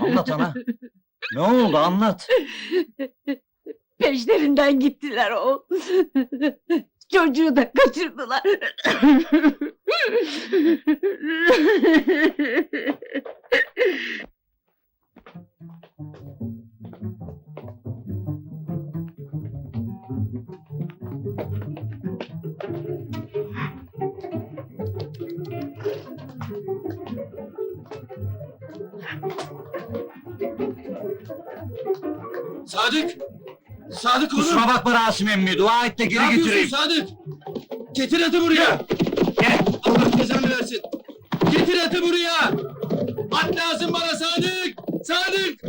Anlat ana. Ne oldu anlat. Peşlerinden gittiler o. Çocuğu da kaçırdılar. Sadık! Sadık oğlum! Kusura bakma Rasim emmi. Dua et de ne geri yapıyorsun getireyim. Sadık? Getir atı buraya! Gel. Allah cezanı versin! Getir atı buraya! At lazım bana Sadık! Sadık!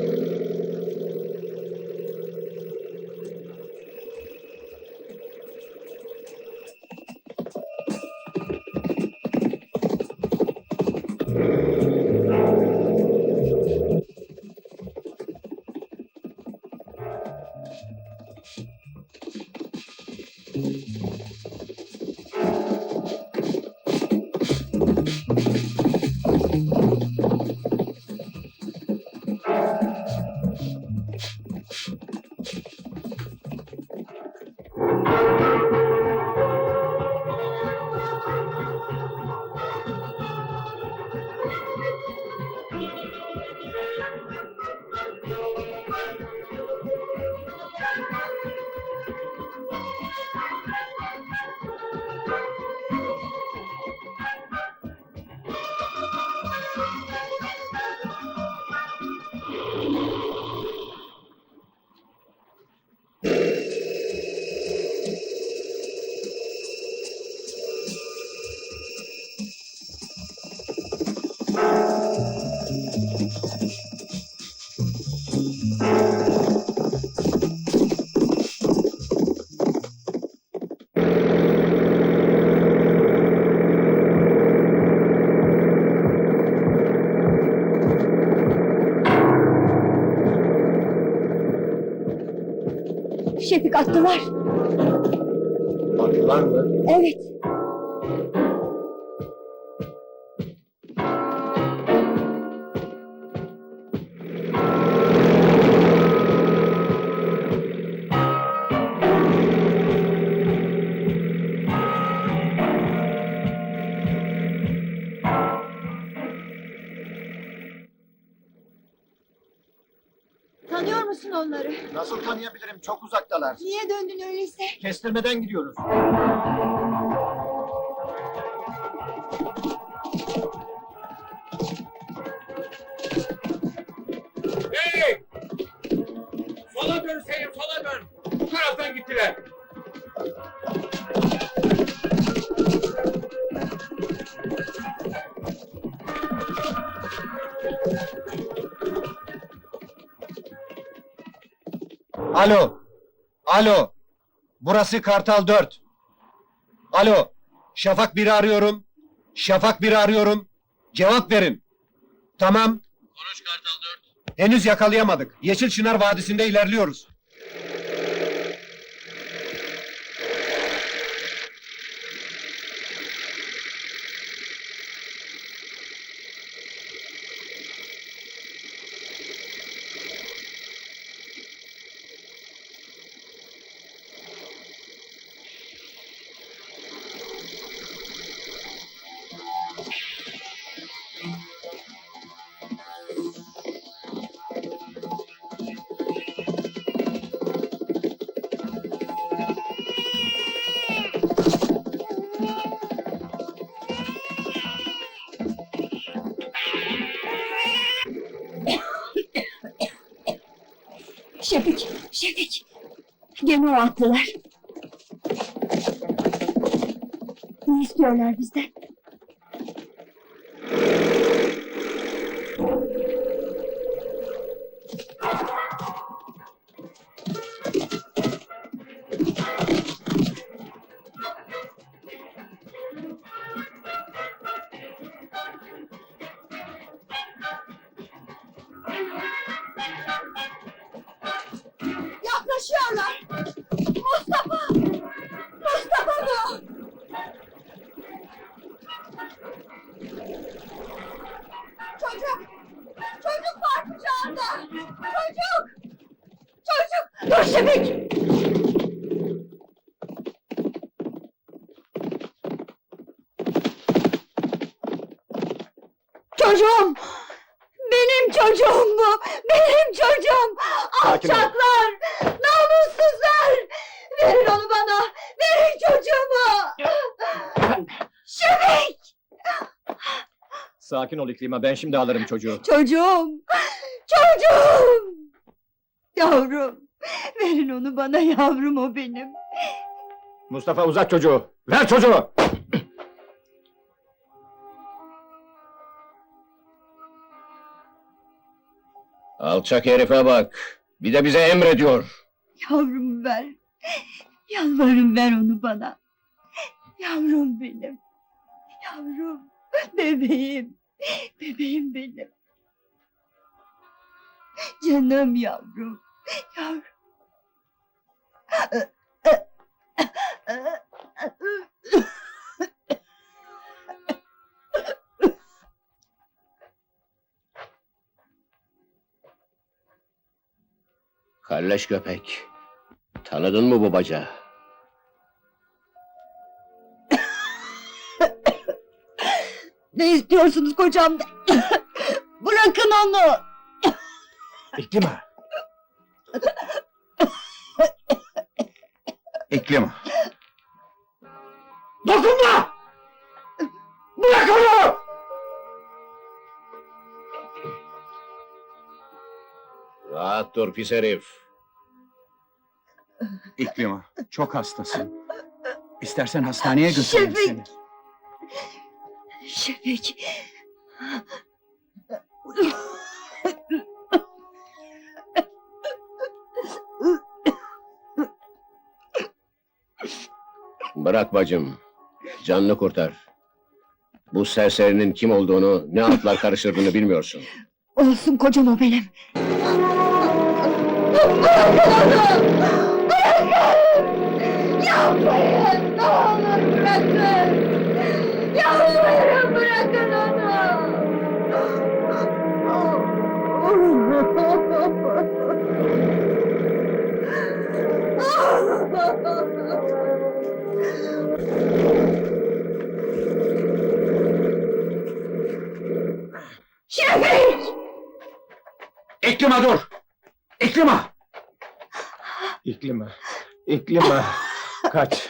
Şefik attılar. Attılar mı? Evet. Musun onları? Nasıl tanıyabilirim? Çok uzaktalar. Niye döndün öyleyse? Kestirmeden gidiyoruz. Alo. Alo. Burası Kartal 4. Alo. Şafak 1'i arıyorum. Şafak 1'i arıyorum. Cevap verin. Tamam. Konuş Kartal 4. Henüz yakalayamadık. Yeşil Çınar Vadisi'nde ilerliyoruz. Şefik, Şefik. Gemi o attılar. Ne istiyorlar bizden? Şefik! Çocuğum! Benim çocuğum bu! Benim çocuğum! Sakin ol. Alçaklar! Namussuzlar! Verin onu bana! Verin çocuğumu! Şefik! Sakin ol İklima, ben şimdi alırım çocuğu. Çocuğum! Çocuğum! Yavrum! Verin onu bana yavrum o benim. Mustafa uzat çocuğu. Ver çocuğu. Alçak herife bak. Bir de bize emrediyor. Yavrum ver. Yalvarırım ver onu bana. Yavrum benim. Yavrum. Bebeğim. Bebeğim benim. Canım yavrum. Yavrum. Kalleş köpek. Tanıdın mı bu bacağı? Ne istiyorsunuz kocamdan? Bırakın onu. İklima. İklima. Dokunma! Bırak onu! Rahat dur pis herif. İklima, çok hastasın. İstersen hastaneye götüreyim Şefik! seni. Şefik. Bırak bacım. Canını kurtar. Bu serserinin kim olduğunu, ne atlar karıştırdığını bilmiyorsun. Olsun kocam o benim. Yapmayın! Ne olur bırakın! Yalvarırım bırakın onu! Şefik! İklima dur! İklima! İklima, iklima. Kaç,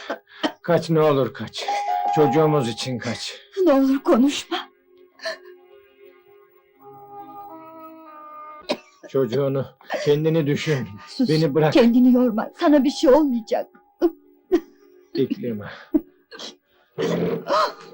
kaç ne olur kaç. Çocuğumuz için kaç. Ne olur konuşma. Çocuğunu, kendini düşün. Sus. Beni bırak. Kendini yorma. Sana bir şey olmayacak. İklima.